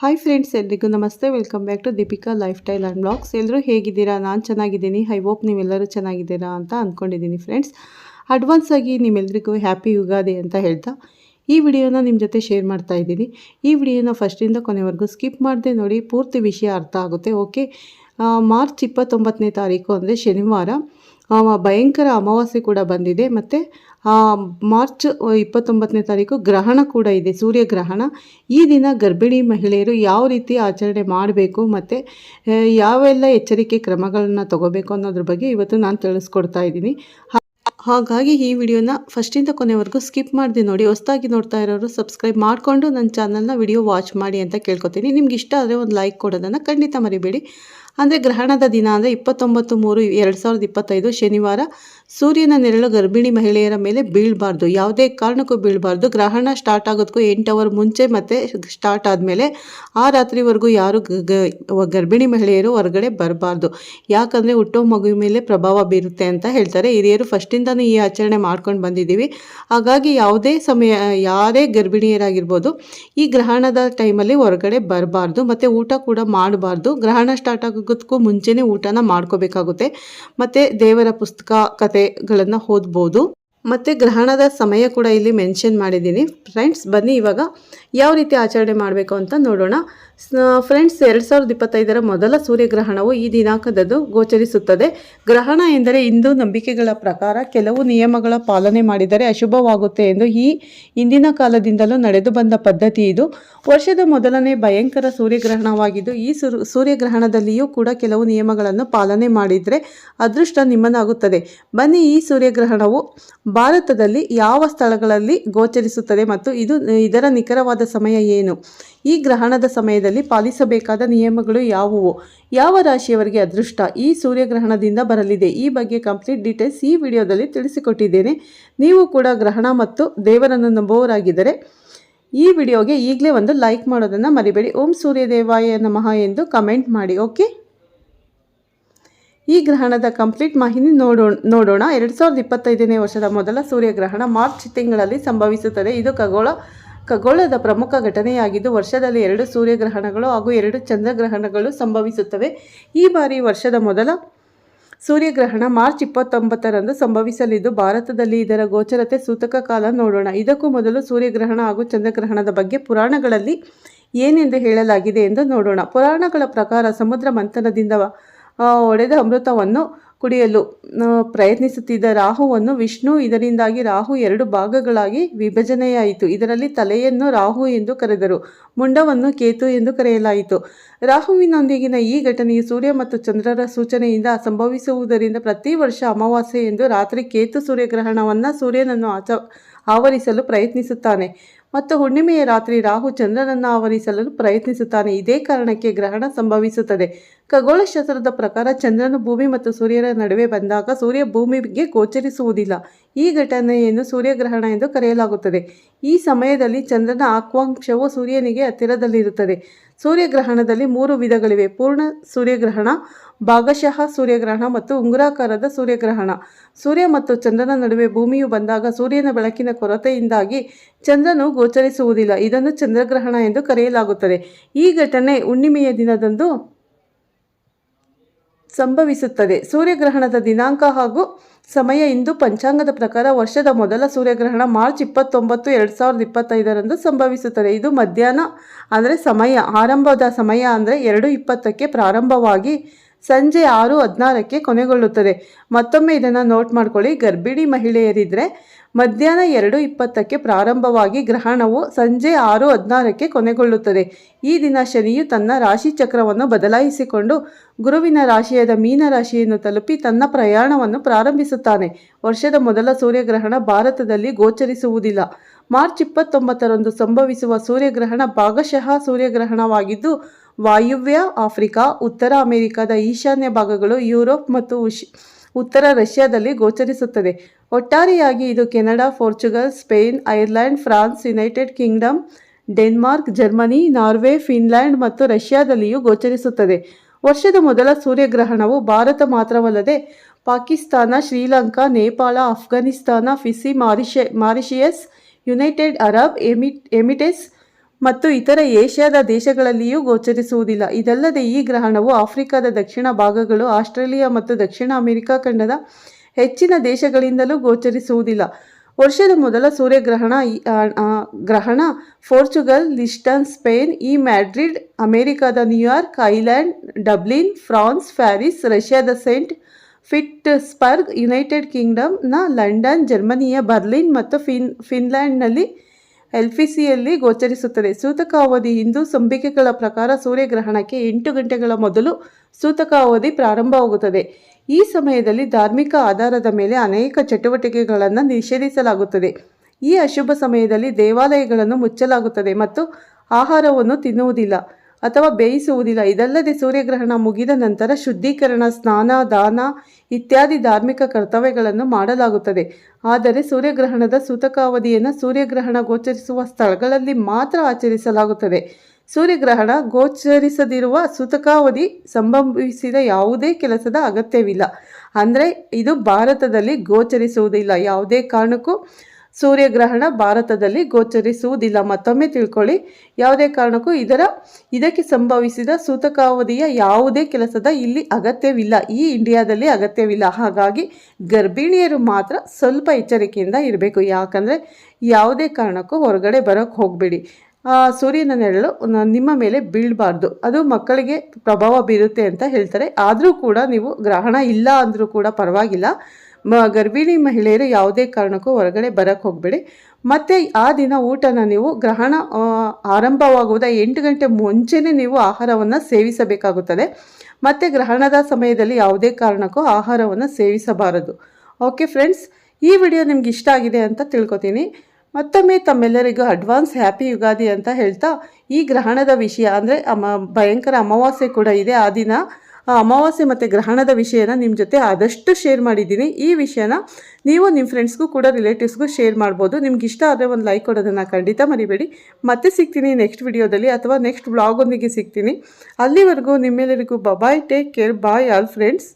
Hi friends ಎಲ್ರಿಗೂ ನಮಸ್ತೆ. Welcome back to Deepika lifestyle and blogs ಎಲ್ಲರೂ ಹೇಗಿದ್ದೀರಾ? ನಾನು ಚೆನ್ನಾಗಿದ್ದೀನಿ. ಐ ಹೋಪ್ ನೀವೆಲ್ಲರೂ ಚೆನ್ನಾಗಿದ್ದೀರಾ ಅಂತ ಅಂದ್ಕೊಂಡಿದ್ದೀನಿ ಫ್ರೆಂಡ್ಸ್ ಅಡ್ವಾನ್ಸ್ ಆಗಿ ನಿಮ್ಮೆಲ್ರಿಗೂ ಹ್ಯಾಪಿ ಯುಗಾದಿ ಅಂತ ಹೇಳ್ತಾ, ಈ ವಿಡಿಯೋನ ನಿಮ್ಮ ಜೊತೆ ಶೇರ್ ಮಾಡ್ತಾ ಇದ್ದೀನಿ. ಈ ವಿಡಿಯೋನ ಫಸ್ಟಿಂದ ಕೊನೆವರೆಗೂ ಸ್ಕಿಪ್ ಮಾಡದೆ ನೋಡಿ, ಪೂರ್ತಿ ವಿಷಯ ಅರ್ಥ ಆಗುತ್ತೆ. ಓಕೆ ಮಾರ್ಚ್ ಇಪ್ಪತ್ತೊಂಬತ್ತನೇ ತಾರೀಕು ಅಂದರೆ ಶನಿವಾರ. ಭಯಂಕರ ಅಮಾವಾಸ್ಯೆ ಕೂಡ ಬಂದಿದೆ. ಮತ್ತು ಮಾರ್ಚ್ ಇಪ್ಪತ್ತೊಂಬತ್ತನೇ ತಾರೀಕು ಗ್ರಹಣ ಕೂಡ ಇದೆ ಸೂರ್ಯಗ್ರಹಣ ಈ ದಿನ ಗರ್ಭಿಣಿ ಮಹಿಳೆಯರು ಯಾವ ರೀತಿ ಆಚರಣೆ ಮಾಡಬೇಕು, ಮತ್ತು ಯಾವೆಲ್ಲ ಎಚ್ಚರಿಕೆ ಕ್ರಮಗಳನ್ನು ತಗೋಬೇಕು ಅನ್ನೋದ್ರ ಬಗ್ಗೆ ಇವತ್ತು ನಾನು ತಿಳಿಸ್ಕೊಡ್ತಾ ಇದ್ದೀನಿ. ಹಾಗಾಗಿ ಈ ವಿಡಿಯೋನ ಫಸ್ಟಿಂದ ಕೊನೆವರೆಗೂ ಸ್ಕಿಪ್ ಮಾಡಿದೆ ನೋಡಿ. ಹೊಸದಾಗಿ ನೋಡ್ತಾ ಇರೋರು ಸಬ್ಸ್ಕ್ರೈಬ್ ಮಾಡಿಕೊಂಡು ನನ್ನ ಚಾನಲ್ನ ವಿಡಿಯೋ ವಾಚ್ ಮಾಡಿ ಅಂತ ಕೇಳ್ಕೊತೀನಿ. ನಿಮ್ಗೆ ಇಷ್ಟ ಆದರೆ ಒಂದು ಲೈಕ್ ಕೊಡೋದನ್ನು ಖಂಡಿತ ಮರಿಬೇಡಿ. ಅಂದರೆ ಗ್ರಹಣದ ದಿನ ಅಂದರೆ ಇಪ್ಪತ್ತೊಂಬತ್ತು ಮೂರು ಎರಡು ಸಾವಿರದ ಇಪ್ಪತ್ತೈದು ಶನಿವಾರ ಸೂರ್ಯನ ನೆರಳು ಗರ್ಭಿಣಿ ಮಹಿಳೆಯರ ಮೇಲೆ ಬೀಳಬಾರ್ದು. ಯಾವುದೇ ಕಾರಣಕ್ಕೂ ಬೀಳಬಾರ್ದು. ಗ್ರಹಣ ಸ್ಟಾರ್ಟ್ ಆಗೋದಕ್ಕೂ ಎಂಟು ಅವರ್ ಮುಂಚೆ ಮತ್ತೆ ಸ್ಟಾರ್ಟ್ ಆದಮೇಲೆ ಆ ರಾತ್ರಿವರೆಗೂ ಯಾರು ಗರ್ಭಿಣಿ ಮಹಿಳೆಯರು ಹೊರಗಡೆ ಬರಬಾರ್ದು. ಯಾಕಂದರೆ ಹುಟ್ಟೋ ಮಗುವಿನ ಮೇಲೆ ಪ್ರಭಾವ ಬೀರುತ್ತೆ ಅಂತ ಹೇಳ್ತಾರೆ. ಹಿರಿಯರು ಫಸ್ಟಿಂದನೂ ಈ ಆಚರಣೆ ಮಾಡ್ಕೊಂಡು ಬಂದಿದ್ದೀವಿ. ಹಾಗಾಗಿ ಯಾವುದೇ ಸಮಯ, ಯಾರೇ ಗರ್ಭಿಣಿಯರಾಗಿರ್ಬೋದು ಈ ಗ್ರಹಣದ ಟೈಮಲ್ಲಿ ಹೊರಗಡೆ ಬರಬಾರ್ದು. ಮತ್ತು ಊಟ ಕೂಡ ಮಾಡಬಾರ್ದು. ಗ್ರಹಣ ಸ್ಟಾರ್ಟ್ ಆಗೋದಕ್ಕೂ ಮುಂಚೆನೇ ಊಟನ ಮಾಡ್ಕೋಬೇಕಾಗುತ್ತೆ. ಮತ್ತೆ ದೇವರ ಪುಸ್ತಕ ಕಥೆಗಳನ್ನು ಓದ್ಬೋದು. ಮತ್ತೆ ಗ್ರಹಣದ ಸಮಯ ಕೂಡ ಇಲ್ಲಿ ಮೆನ್ಷನ್ ಮಾಡಿದ್ದೀನಿ. ಫ್ರೆಂಡ್ಸ್ ಬನ್ನಿ ಇವಾಗ. ಯಾವ ರೀತಿ ಆಚರಣೆ ಮಾಡಬೇಕು ಅಂತ ನೋಡೋಣ. ಫ್ರೆಂಡ್ಸ್, ಎರಡು ಸಾವಿರದ ಇಪ್ಪತ್ತೈದರ ಮೊದಲ ಸೂರ್ಯಗ್ರಹಣವು ಈ ದಿನಾಂಕದದ್ದು ಗೋಚರಿಸುತ್ತದೆ. ಗ್ರಹಣ ಎಂದರೆ ಹಿಂದೂ ನಂಬಿಕೆಗಳ ಪ್ರಕಾರ ಕೆಲವು ನಿಯಮಗಳ ಪಾಲನೆ ಮಾಡಿದರೆ ಅಶುಭವಾಗುತ್ತೆ ಎಂದು ಈ ಹಿಂದಿನ ಕಾಲದಿಂದಲೂ ನಡೆದು ಬಂದ ಪದ್ಧತಿ ಇದು. ವರ್ಷದ ಮೊದಲನೇ ಭಯಂಕರ ಸೂರ್ಯಗ್ರಹಣವಾಗಿದ್ದು, ಈ ಸೂರ್- ಸೂರ್ಯಗ್ರಹಣದಲ್ಲಿಯೂ ಕೂಡ ಕೆಲವು ನಿಯಮಗಳನ್ನು ಪಾಲನೆ ಮಾಡಿದರೆ ಅದೃಷ್ಟ ನಿಮ್ಮನಾಗುತ್ತದೆ ಬನ್ನಿ, ಈ ಸೂರ್ಯಗ್ರಹಣವು ಭಾರತದಲ್ಲಿ ಯಾವ ಸ್ಥಳಗಳಲ್ಲಿ ಗೋಚರಿಸುತ್ತದೆ ಮತ್ತು ಇದು, ಇದರ ನಿಖರವಾದ ಸಮಯ ಏನು? ಈ ಗ್ರಹಣದ ಸಮಯದಲ್ಲಿ ಪಾಲಿಸಬೇಕಾದ ನಿಯಮಗಳು ಯಾವುವು? ಯಾವ ರಾಶಿಯವರಿಗೆ ಅದೃಷ್ಟ? ಈ ಸೂರ್ಯಗ್ರಹಣದಿಂದ ಬರಲಿದೆ. ಈ ಬಗ್ಗೆ ಕಂಪ್ಲೀಟ್ ಡೀಟೇಲ್ಸ್ ಈ ವಿಡಿಯೋದಲ್ಲಿ ತಿಳಿಸಿಕೊಟ್ಟಿದ್ದೇನೆ. ನೀವು ಕೂಡ ಗ್ರಹಣ ಮತ್ತು ದೇವರನ್ನು ನಂಬುವವರಾಗಿದ್ದರೆ ಈ ವಿಡಿಯೋಗೆ ಈಗಲೇ ಒಂದು ಲೈಕ್ ಮಾಡೋದನ್ನು ಮರಿಬೇಡಿ. ಓಂ ಸೂರ್ಯದೇವಾಯ ನಮಃ ಎಂದು ಕಮೆಂಟ್ ಮಾಡಿ, ಓಕೆ? ಈ ಗ್ರಹಣದ ಕಂಪ್ಲೀಟ್ ಮಾಹಿತಿ ನೋಡೋಣ ನೋಡೋಣ. ಎರಡು ಸಾವಿರದ ಇಪ್ಪತ್ತೈದನೇ ವರ್ಷದ ಮೊದಲ ಸೂರ್ಯಗ್ರಹಣ ಮಾರ್ಚ್ ತಿಂಗಳಲ್ಲಿ ಸಂಭವಿಸುತ್ತದೆ. ಇದು ಖಗೋಳ ಖಗೋಳದ ಪ್ರಮುಖ ಘಟನೆಯಾಗಿದ್ದು, ವರ್ಷದಲ್ಲಿ ಎರಡು ಸೂರ್ಯಗ್ರಹಣಗಳು ಹಾಗೂ ಎರಡು ಚಂದ್ರಗ್ರಹಣಗಳು ಸಂಭವಿಸುತ್ತವೆ. ಈ ಬಾರಿ ವರ್ಷದ ಮೊದಲ ಸೂರ್ಯಗ್ರಹಣ ಮಾರ್ಚ್ ಇಪ್ಪತ್ತೊಂಬತ್ತರಂದು ಸಂಭವಿಸಲಿದ್ದು, ಭಾರತದಲ್ಲಿ ಇದರ ಗೋಚರತೆ ಸೂತಕ ಕಾಲ ನೋಡೋಣ. ಇದಕ್ಕೂ ಮೊದಲು ಸೂರ್ಯಗ್ರಹಣ ಹಾಗೂ ಚಂದ್ರಗ್ರಹಣದ ಬಗ್ಗೆ ಪುರಾಣಗಳಲ್ಲಿ ಏನೆಂದು ಹೇಳಲಾಗಿದೆ ಎಂದು ನೋಡೋಣ. ಪುರಾಣಗಳ ಪ್ರಕಾರ ಸಮುದ್ರ ಮಂಥನದಿಂದ ಒಡೆದ ಅಮೃತವನ್ನು ಕುಡಿಯಲು ಪ್ರಯತ್ನಿಸುತ್ತಿದ್ದ ರಾಹುವನ್ನು ವಿಷ್ಣು ಇದರಿಂದಾಗಿ ರಾಹು ಎರಡು ಭಾಗಗಳಾಗಿ ವಿಭಜನೆಯಾಯಿತು. ಇದರಲ್ಲಿ ತಲೆಯನ್ನು ರಾಹು ಎಂದು ಕರೆದರು, ಮುಂಡವನ್ನು ಕೇತು ಎಂದು ಕರೆಯಲಾಯಿತು. ರಾಹುವಿನೊಂದಿಗಿನ ಈ ಘಟನೆಯು ಸೂರ್ಯ ಮತ್ತು ಚಂದ್ರರ ಸೂಚನೆಯಿಂದ ಸಂಭವಿಸುವುದರಿಂದ ಪ್ರತಿ ವರ್ಷ ಅಮಾವಾಸ್ಯೆ ಎಂದು ರಾತ್ರಿ ಕೇತು ಸೂರ್ಯಗ್ರಹಣವನ್ನು ಸೂರ್ಯನನ್ನು ಆಚ, ಆವರಿಸಲು ಪ್ರಯತ್ನಿಸುತ್ತಾನೆ. ಮತ್ತು ಹುಣ್ಣಿಮೆಯ ರಾತ್ರಿ ರಾಹು ಚಂದ್ರನನ್ನು ಆವರಿಸಲು ಪ್ರಯತ್ನಿಸುತ್ತಾನೆ. ಇದೇ ಕಾರಣಕ್ಕೆ ಗ್ರಹಣ ಸಂಭವಿಸುತ್ತದೆ. ಖಗೋಳಶಾಸ್ತ್ರದ ಪ್ರಕಾರ ಚಂದ್ರನು ಭೂಮಿ ಮತ್ತು ಸೂರ್ಯನ ನಡುವೆ ಬಂದಾಗ ಸೂರ್ಯ ಭೂಮಿಗೆ ಗೋಚರಿಸುವುದಿಲ್ಲ. ಈ ಘಟನೆಯನ್ನು ಸೂರ್ಯಗ್ರಹಣ ಎಂದು ಕರೆಯಲಾಗುತ್ತದೆ. ಈ ಸಮಯದಲ್ಲಿ ಚಂದ್ರನ ಆಕ್ವಾಂಶವು ಸೂರ್ಯನಿಗೆ ಹತ್ತಿರದಲ್ಲಿರುತ್ತದೆ. ಸೂರ್ಯಗ್ರಹಣದಲ್ಲಿ ಮೂರು ವಿಧಗಳಿವೆ. ಪೂರ್ಣ ಸೂರ್ಯಗ್ರಹಣ, ಭಾಗಶಃ ಸೂರ್ಯಗ್ರಹಣ ಮತ್ತು ಉಂಗುರಾಕಾರದ ಸೂರ್ಯಗ್ರಹಣ. ಸೂರ್ಯ ಮತ್ತು ಚಂದ್ರನ ನಡುವೆ ಭೂಮಿಯು ಬಂದಾಗ ಸೂರ್ಯನ ಬೆಳಕಿನ ಕೊರತೆಯಿಂದಾಗಿ ಚಂದ್ರನು ಗೋಚರಿಸುವುದಿಲ್ಲ. ಇದನ್ನು ಚಂದ್ರಗ್ರಹಣ ಎಂದು ಕರೆಯಲಾಗುತ್ತದೆ. ಈ ಘಟನೆ ಹುಣ್ಣಿಮೆಯ ದಿನದಂದು ಸಂಭವಿಸುತ್ತದೆ. ಸೂರ್ಯಗ್ರಹಣದ ದಿನಾಂಕ ಹಾಗೂ ಸಮಯ ಇಂದು ಪಂಚಾಂಗದ ಪ್ರಕಾರ ವರ್ಷದ ಮೊದಲ ಸೂರ್ಯಗ್ರಹಣ ಮಾರ್ಚ್ ಇಪ್ಪತ್ತೊಂಬತ್ತು, ಎರಡು ಸಾವಿರದ ಇಪ್ಪತ್ತೈದರಂದು ಸಂಭವಿಸುತ್ತದೆ. ಇದು ಮಧ್ಯಾಹ್ನ, ಅಂದರೆ ಸಮಯ, ಆರಂಭದ ಸಮಯ, ಅಂದರೆ ಎರಡು ಇಪ್ಪತ್ತಕ್ಕೆ ಪ್ರಾರಂಭವಾಗಿ ಸಂಜೆ ಆರು ಹದಿನಾರಕ್ಕೆ ಕೊನೆಗೊಳ್ಳುತ್ತದೆ. ಮತ್ತೊಮ್ಮೆ ಇದನ್ನು ನೋಟ್ ಮಾಡ್ಕೊಳ್ಳಿ. ಗರ್ಭಿಣಿ ಮಹಿಳೆಯರಿದ್ದರೆ ಮಧ್ಯಾಹ್ನ ಎರಡು ಇಪ್ಪತ್ತಕ್ಕೆ ಪ್ರಾರಂಭವಾಗಿ ಗ್ರಹಣವು ಸಂಜೆ ಆರು ಹದಿನಾರಕ್ಕೆ ಕೊನೆಗೊಳ್ಳುತ್ತದೆ. ಈ ದಿನ ಶನಿಯು ತನ್ನ ರಾಶಿ ಚಕ್ರವನ್ನು ಬದಲಾಯಿಸಿಕೊಂಡು ಗುರುವಿನ ರಾಶಿಯಾದ ಮೀನ ರಾಶಿಯನ್ನು ತಲುಪಿ ತನ್ನ ಪ್ರಯಾಣವನ್ನು ಪ್ರಾರಂಭಿಸುತ್ತಾನೆ. ವರ್ಷದ ಮೊದಲ ಸೂರ್ಯಗ್ರಹಣ ಭಾರತದಲ್ಲಿ ಗೋಚರಿಸುವುದಿಲ್ಲ. ಮಾರ್ಚ್ ಇಪ್ಪತ್ತೊಂಬತ್ತರಂದು ಸಂಭವಿಸುವ ಸೂರ್ಯಗ್ರಹಣ ಭಾಗಶಃ ಸೂರ್ಯಗ್ರಹಣವಾಗಿದ್ದು, ವಾಯುವ್ಯ, ಆಫ್ರಿಕಾ, ಉತ್ತರ ಅಮೆರಿಕದ ಈಶಾನ್ಯ ಭಾಗಗಳು, ಯುರೋಪ್ ಮತ್ತು ಉಶ್, ಉತ್ತರ ರಷ್ಯಾದಲ್ಲಿ ಗೋಚರಿಸುತ್ತದೆ. ಒಟ್ಟಾರೆಯಾಗಿ ಇದು Canada, Portugal, Spain, Ireland, France, United Kingdom, Denmark, Germany, Norway, Finland ಮತ್ತು ರಷ್ಯಾದಲ್ಲಿಯೂ ಗೋಚರಿಸುತ್ತದೆ. ವರ್ಷದ ಮೊದಲ ಸೂರ್ಯಗ್ರಹಣವು ಭಾರತ ಮಾತ್ರವಲ್ಲದೆ ಪಾಕಿಸ್ತಾನ, ಶ್ರೀಲಂಕಾ, ನೇಪಾಳ ಅಫ್ಘಾನಿಸ್ತಾನ ಫಿಸಿ, ಮಾರಿಷ, ಮಾರಿಷಿಯಸ್, ಯುನೈಟೆಡ್ ಅರಬ್ ಎಮಿ ಎಮಿಟೆಸ್ ಮತ್ತು ಇತರ ಏಷ್ಯಾದ ದೇಶಗಳಲ್ಲಿಯೂ ಗೋಚರಿಸುವುದಿಲ್ಲ. ಇದಲ್ಲದೆ ಈ ಗ್ರಹಣವು ಆಫ್ರಿಕಾದ ದಕ್ಷಿಣ ಭಾಗಗಳು, ಆಸ್ಟ್ರೇಲಿಯಾ ಮತ್ತು ದಕ್ಷಿಣ ಅಮೆರಿಕಾ ಖಂಡದ ಹೆಚ್ಚಿನ ದೇಶಗಳಿಂದಲೂ ಗೋಚರಿಸುವುದಿಲ್ಲ. ವರ್ಷದ ಮೊದಲ ಸೂರ್ಯಗ್ರಹಣ ಗ್ರಹಣ ಪೋರ್ಚುಗಲ್ ಲಿಸ್ಟನ್ ಸ್ಪೇನ್, ಈ ಮ್ಯಾಡ್ರಿಡ್, ಅಮೆರಿಕದ New York Ireland Dublin, France, Paris, ರಷ್ಯಾದ ಸೆಂಟ್ ಫಿಟ್ಸ್ಬರ್ಗ್ ಯುನೈಟೆಡ್ ಕಿಂಗ್ಡಮ್ನ ಲಂಡನ್, ಜರ್ಮನಿಯ ಬರ್ಲಿನ್ ಮತ್ತು ಫಿನ್, ಫಿನ್ಲ್ಯಾಂಡ್ನಲ್ಲಿ ಎಲ್ಫಿಸಿಯಲ್ಲಿ ಗೋಚರಿಸುತ್ತದೆ. ಸೂತಕ ಅವಧಿ ಹಿಂದೂ ಸಂಬಿಕೆಗಳ ಪ್ರಕಾರ ಸೂರ್ಯಗ್ರಹಣಕ್ಕೆ ಎಂಟು ಗಂಟೆಗಳ ಮೊದಲು ಸೂತಕ ಅವಧಿ ಪ್ರಾರಂಭವಾಗುತ್ತದೆ. ಈ ಸಮಯದಲ್ಲಿ ಧಾರ್ಮಿಕ ಆಧಾರದ ಮೇಲೆ ಅನೇಕ ಚಟುವಟಿಕೆಗಳನ್ನು ನಿಷೇಧಿಸಲಾಗುತ್ತದೆ. ಈ ಅಶುಭ ಸಮಯದಲ್ಲಿ ದೇವಾಲಯಗಳನ್ನು ಮುಚ್ಚಲಾಗುತ್ತದೆ ಮತ್ತು ಆಹಾರವನ್ನು ತಿನ್ನುವುದಿಲ್ಲ. ಅಥವಾ ಬೇಯಿಸುವುದಿಲ್ಲ. ಇದಲ್ಲದೆ ಸೂರ್ಯಗ್ರಹಣ ಮುಗಿದ ನಂತರ ಶುದ್ಧೀಕರಣ, ಸ್ನಾನ, ದಾನ ಇತ್ಯಾದಿ ಧಾರ್ಮಿಕ ಕರ್ತವ್ಯಗಳನ್ನು ಮಾಡಲಾಗುತ್ತದೆ. ಆದರೆ ಸೂರ್ಯಗ್ರಹಣದ ಸೂತಕಾವಧಿಯನ್ನು ಸೂರ್ಯಗ್ರಹಣ ಗೋಚರಿಸುವ ಸ್ಥಳಗಳಲ್ಲಿ ಮಾತ್ರ ಆಚರಿಸಲಾಗುತ್ತದೆ. ಸೂರ್ಯಗ್ರಹಣ ಗೋಚರಿಸದಿರುವ ಸೂತಕಾವಧಿ ಸಂಭವಿಸಿದ ಯಾವುದೇ ಕೆಲಸದ ಅಗತ್ಯವಿಲ್ಲ. ಅಂದರೆ ಇದು ಭಾರತದಲ್ಲಿ ಗೋಚರಿಸುವುದಿಲ್ಲ. ಯಾವುದೇ ಕಾರಣಕ್ಕೂ ಸೂರ್ಯಗ್ರಹಣ ಭಾರತದಲ್ಲಿ ಗೋಚರಿಸುವುದಿಲ್ಲ. ಮತ್ತೊಮ್ಮೆ ತಿಳ್ಕೊಳ್ಳಿ. ಯಾವುದೇ ಕಾರಣಕ್ಕೂ ಇದರ, ಇದಕ್ಕೆ ಸಂಭವಿಸಿದ ಸೂತಕಾವಧಿಯ ಯಾವುದೇ ಕೆಲಸದ ಇಲ್ಲಿ ಅಗತ್ಯವಿಲ್ಲ. ಈ ಇಂಡಿಯಾದಲ್ಲಿ ಅಗತ್ಯವಿಲ್ಲ. ಹಾಗಾಗಿ ಗರ್ಭಿಣಿಯರು ಮಾತ್ರ ಸ್ವಲ್ಪ ಎಚ್ಚರಿಕೆಯಿಂದ ಇರಬೇಕು. ಯಾಕಂದರೆ ಯಾವುದೇ ಕಾರಣಕ್ಕೂ ಹೊರಗಡೆ ಬರೋಕ್ಕೆ ಹೋಗಬೇಡಿ. ಸೂರ್ಯನ ನೆರಳು ನಿಮ್ಮ ಮೇಲೆ ಬೀಳಬಾರ್ದು. ಅದು ಮಕ್ಕಳಿಗೆ ಪ್ರಭಾವ ಬೀರುತ್ತೆ ಅಂತ ಹೇಳ್ತಾರೆ. ಆದರೂ ಕೂಡ ನೀವು ಗ್ರಹಣ ಇಲ್ಲ ಅಂದರೂ ಕೂಡ ಪರವಾಗಿಲ್ಲ. ಗರ್ಭಿಣಿ ಮಹಿಳೆಯರು ಯಾವುದೇ ಕಾರಣಕ್ಕೂ ಹೊರಗಡೆ ಬರೋಕ್ಕೆ ಹೋಗಬೇಡಿ. ಮತ್ತು ಆ ದಿನ ಊಟನ ನೀವು ಗ್ರಹಣ ಆರಂಭವಾಗುವುದ ಎಂಟು ಗಂಟೆ ಮುಂಚೆನೇ ನೀವು ಆಹಾರವನ್ನು ಸೇವಿಸಬೇಕಾಗುತ್ತದೆ. ಮತ್ತು ಗ್ರಹಣದ ಸಮಯದಲ್ಲಿ ಯಾವುದೇ ಕಾರಣಕ್ಕೂ ಆಹಾರವನ್ನು ಸೇವಿಸಬಾರದು. ಓಕೆ ಫ್ರೆಂಡ್ಸ್, ಈ ವಿಡಿಯೋ ನಿಮ್ಗೆ ಇಷ್ಟ ಆಗಿದೆ ಅಂತ ತಿಳ್ಕೊತೀನಿ. ಮತ್ತೊಮ್ಮೆ ತಮ್ಮೆಲ್ಲರಿಗೂ ಅಡ್ವಾನ್ಸ್ ಹ್ಯಾಪಿ ಯುಗಾದಿ ಅಂತ ಹೇಳ್ತಾ, ಈ ಗ್ರಹಣದ ವಿಷಯ ಅಂದರೆ ಅಮ ಭಯಂಕರ ಅಮಾವಾಸ್ಯೆ ಕೂಡ ಇದೆ ಆ ದಿನ. ಆ ಅಮಾವಾಸ್ಯೆ ಮತ್ತು ಗ್ರಹಣದ ವಿಷಯನ ನಿಮ್ಮ ಜೊತೆ ಆದಷ್ಟು ಶೇರ್ ಮಾಡಿದ್ದೀನಿ. ಈ ವಿಷಯನ ನೀವು ನಿಮ್ಮ ಫ್ರೆಂಡ್ಸ್ಗೂ ಕೂಡ ರಿಲೇಟಿವ್ಸ್ಗೂ ಶೇರ್ ಮಾಡ್ಬೋದು. ನಿಮ್ಗೆ ಇಷ್ಟ ಆದರೆ ಒಂದು ಲೈಕ್ ಕೊಡೋದನ್ನು ಖಂಡಿತ ಮರಿಬೇಡಿ. ಮತ್ತೆ ಸಿಗ್ತೀನಿ ನೆಕ್ಸ್ಟ್ ವಿಡಿಯೋದಲ್ಲಿ ಅಥವಾ ನೆಕ್ಸ್ಟ್ ವ್ಲಾಗೊಂದಿಗೆ ಸಿಗ್ತೀನಿ. ಅಲ್ಲಿವರೆಗೂ ನಿಮ್ಮೆಲ್ಲರಿಗೂ bye-bye take care bye all friends